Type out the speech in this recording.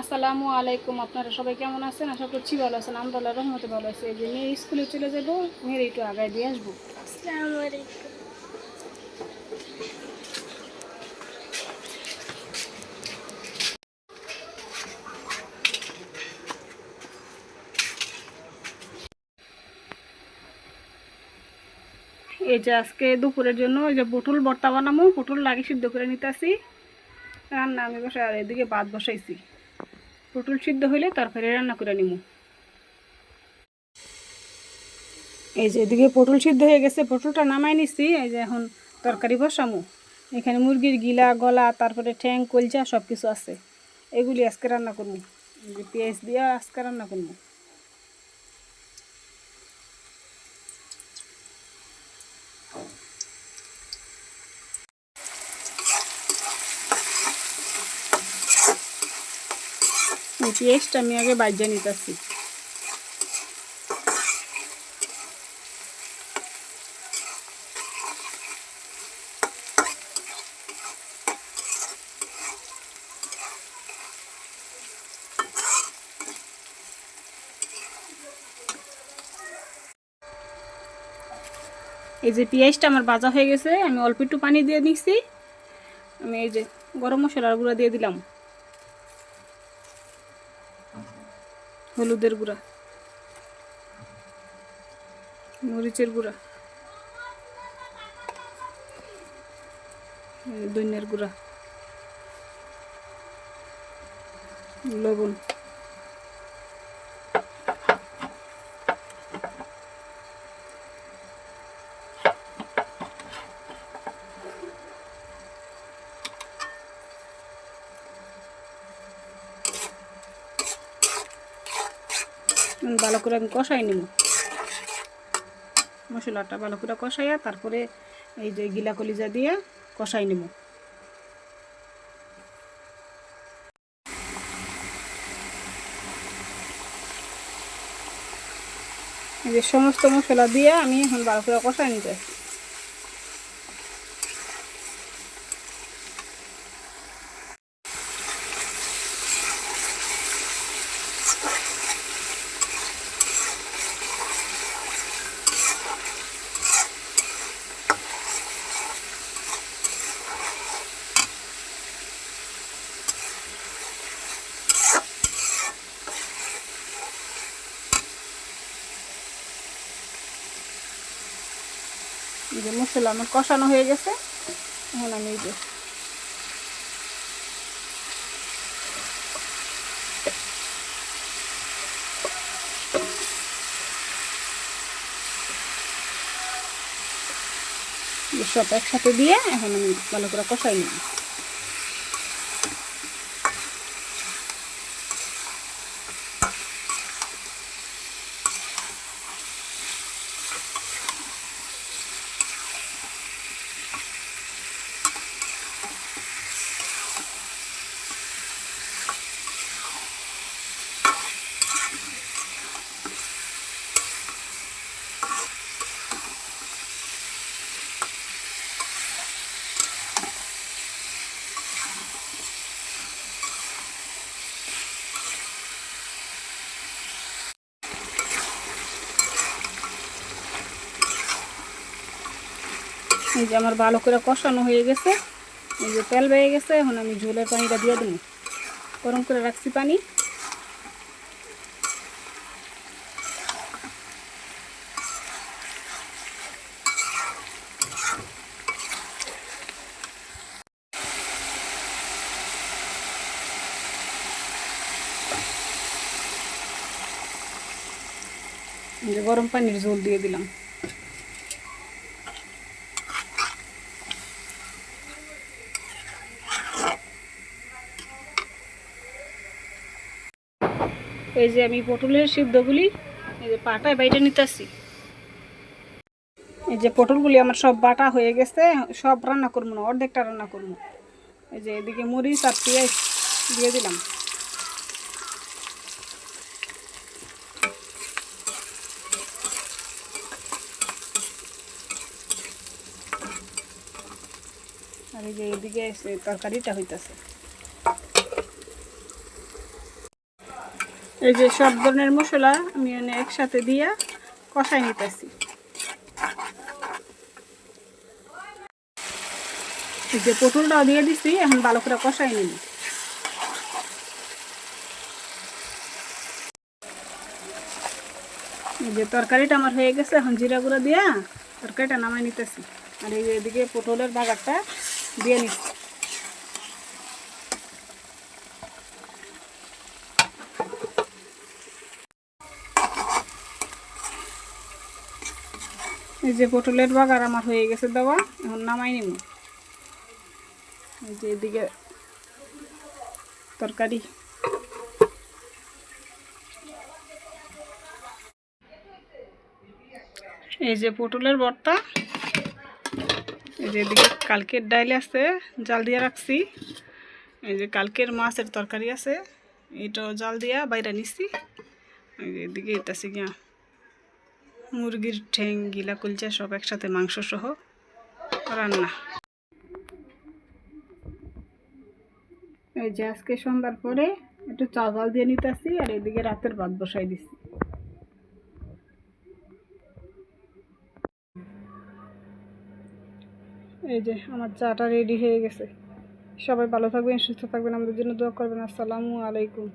আসসালামু আলাইকুম। আপনারা সবাই কেমন আছেন? আশা করছি ভালো আছেন। আমরা আল্লাহর রহমতে ভালো আছি। এই যে মেয়ে স্কুলে চলে যাব মেয়ের একটু আগায় দিয়ে আসব। এই যে আজকে দুপুরের জন্য এই যে পটল ভর্তা বানাবো পটল লাগে সিদ্ধ করে নিতেছি। রান্না আমি বসে আর এদিকে ভাত বসাইছি। পটল সিদ্ধ হইলে তারপরে রান্না করে নিব এই যে এদিকে পটল সিদ্ধ হয়ে গেছে, পটলটা নামাই নিছি, এই যে এখন তরকারি বসামো। এখানে মুরগির গিলা, গলা, তারপরে ঠ্যাং কলচা সব কিছু আছে। এগুলি আজকে রান্না করব পেঁয়াজ দিয়ে আজকে রান্না করব পেঁয়াজটা আমি আগে বাজ্যা নিতেছি। এই যে পেঁয়াজটা আমার ভাজা হয়ে গেছে, আমি অল্প একটু পানি দিয়ে নিচ্ছি আমি এই যে গরম মশলার গুঁড়া দিয়ে দিলাম। হলুদের গুঁড়া মরিচের গুঁড়া ধনিয়ার গুঁড়া লবণ। ভালো করে আমি কষাই নিব। মশলাটা ভালো করে কষাইয়া তারপরে এই যে গিলা কলিজা দিয়ে কষাই নিব। এই যে সমস্ত মশলা দিয়ে আমি এখন ভালো করে কষাই নিতে। এই যে মশলা আমার কষানো হয়ে গেছে, এখন আমি এই যে সব একসাথে দিয়ে এখন আমি ভালো করে কষাই নিব। এই যে আমার ভালো করে কষানো হয়ে গেছে। এই যে তেল বেয়ে গেছে, এখন আমি ঝোলের পানিটা দিয়ে দেবো। গরম করে রাখছি পানি। গরম পানির ঝোল দিয়ে দিলাম। এই যে আমি পটলের সিদ্ধগুলি, এই যে পাটায় বাইরে নিতেছি। এই যে পটলগুলি আমার সব বাটা হয়ে গেছে, সব রান্না করব না, অর্ধেকটা রান্না করব। এই যে এদিকে মরিচ আর পেঁয়াজ দিয়ে দিলাম। আর এই যে এদিকে তরকারিটা হইতেছে। এই যে সব ধরনের মশলা আমি এনে একসাথে দিয়া কষাই নিতেছি। এই যে পটলটাও দিয়ে দিছি, এখন ভালো করে কষাই নিব। এই যে তরকারিটা আমার হয়ে গেছে, এখন জিরা গুঁড়া দিয়া তরকারিটা নামাই নিতেছি। আর এই এদিকে পটলের বাগারটা দিয়ে নিচ্ছি। এই যে পটলের বাগার আমার হয়ে গেছে দেওয়া, এখন নামাই নিব এই যে এদিকে তরকারি। এই যে পটলের ভর্তা, এই যে এদিকে কালকের ডাইল আছে, জাল দিয়ে রাখছি। এই যে কালকের মাছের তরকারি আছে, এটাও জাল দিয়া বাইরে নিচ্ছি এই যে এদিকে এটা গিয়া মুরগির ঠ্যাং, গিলা, কুলচা সব একসাথে মাংস সহ রান্না। এই যে আজকে সন্ধ্যার পরে একটু চা জাল দিয়ে নিতেছি আর এদিকে রাতের ভাত বসাই দিছি। এই যে আমার চাটা রেডি হয়ে গেছে। সবাই ভালো থাকবেন, সুস্থ থাকবেন, আমাদের জন্য দোয়া করবেন। আসসালামু আলাইকুম।